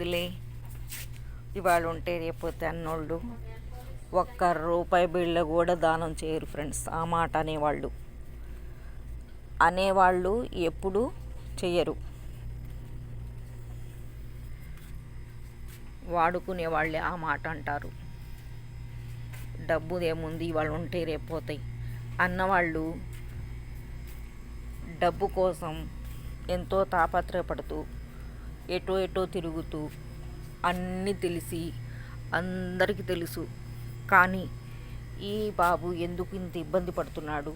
ఏముందిలే ఇవాళ ఉంటే రేపోతే అన్నోళ్ళు. ఒక్క రూపాయి బిళ్ళ కూడా దానం చేయరు ఫ్రెండ్స్. ఆ మాట అనేవాళ్ళు. అనేవాళ్ళు ఎప్పుడు చెయ్యరు. వాడుకునే వాళ్ళే ఆ మాట అంటారు. డబ్బు ఏముంది ఇవాళ ఉంటే రేపోతాయి అన్నవాళ్ళు డబ్బు కోసం ఎంతో తాపత్రయపడుతూ ఎటో ఎటో తిరుగుతూ అన్నీ తెలిసి అందరికీ తెలుసు. కానీ ఈ బాబు ఎందుకు ఇంత ఇబ్బంది పడుతున్నాడు?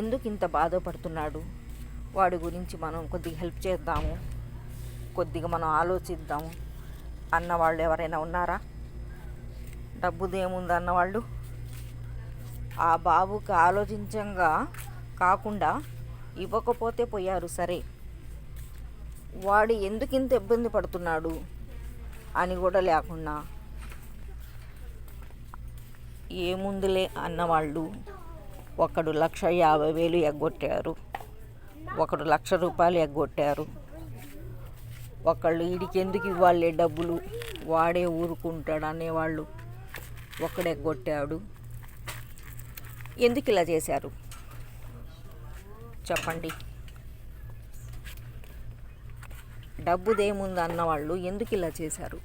ఎందుకు ఇంత బాధపడుతున్నాడు వాడి గురించి మనం కొద్దిగా హెల్ప్ చేద్దాము కొద్దిగా మనం ఆలోచిద్దాము. అన్న వాళ్ళు ఎవరైనా ఉన్నారా? డబ్బుదేముంది అన్నవాళ్ళు? ఆ బాబుకి ఆలోచించంగా కాకుండా ఇవ్వకపోతే పోయారు సరే. వాడు ఎందుకు ఇంత ఇబ్బంది పడుతున్నాడు అని కూడా లేకుండా ఏముందిలే అన్నవాళ్ళు. ఒకడు లక్ష యాభై వేలు ఎగ్గొట్టారు. ఒకడు లక్ష రూపాయలు ఎగ్గొట్టారు. ఒకళ్ళు వీడికి ఎందుకు ఇవ్వాలి డబ్బులు? వాడే ఊరుకుంటాడు అనేవాళ్ళు ఒకడు ఎగ్గొట్టాడు. ఎందుకు ఇలా చేశారు? చెప్పండి. డబ్బుదేముంది అన్నవాళ్ళు ఎందుకు ఇలా చేశారు?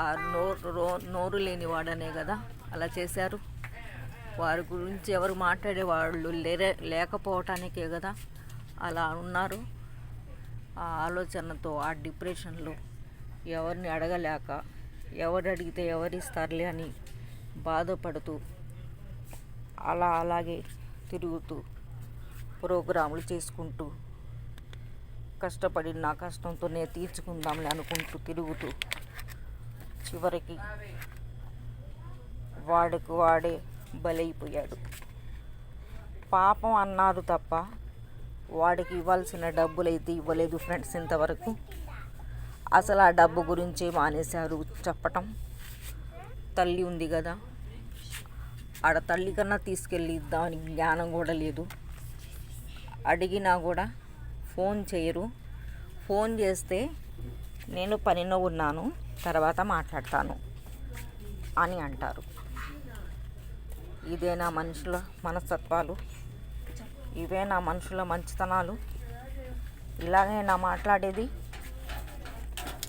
ఆ నోరు రో- నోరు లేని వాడనే కదా అలా చేశారు. వారి గురించి ఎవరు మాట్లాడేవాళ్ళు లేరే లేకపోవటానికే కదా అలా ఉన్నారు. ఆ ఆలోచనతో ఆ డిప్రెషన్లో ఎవరిని అడగలేక ఎవరు అడిగితే ఎవరిస్తారులే అని బాధపడుతూ అలా అలాగే తిరుగుతూ ప్రోగ్రాములు చేసుకుంటూ కష్టపడి నా కష్టంతోనే తీర్చుకుందాంలే అనుకుంటూ తిరుగుతూ చివరికి వాడికి వాడే బలైపోయాడు. పాపం అన్నారు తప్ప వాడికి ఇవ్వాల్సిన డబ్బులు అయితే ఇవ్వలేదు ఫ్రెండ్స్ ఇంతవరకు. అసలు ఆ డబ్బు గురించి మానేశారు చెప్పటం తల్లి ఉంది కదా. ఆడ తల్లి కన్నా తీసుకెళ్ళి దానికి జ్ఞానం కూడా లేదు. అడిగినా కూడా ఫోన్ చేయరు. ఫోన్ చేస్తే నేను పనిలో ఉన్నాను తర్వాత మాట్లాడతాను అని అంటారు. ఇదేనా మనుషుల మనస్తత్వాలు ఇవేనా మనుషుల మంచితనాలు. ఇలాగే నా మాట్లాడేది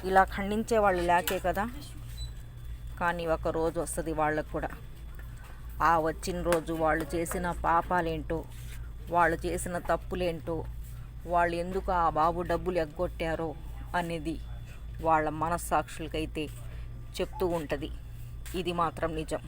ఇలా ఖండించే వాళ్ళు ఇలాకే కదా. కానీ ఒక రోజు వస్తుంది వాళ్ళకు కూడా. ఆ వచ్చిన రోజు వాళ్ళు చేసిన పాపాలేంటో వాళ్ళు చేసిన తప్పులేంటో వాళ్ళు ఎందుకు ఆ బాబు డబ్బులు ఎగ్గొట్టారో అనేది వాళ్ళ మనస్సాక్షులకైతే చెప్తూ ఉంటుంది. ఇది మాత్రం నిజం.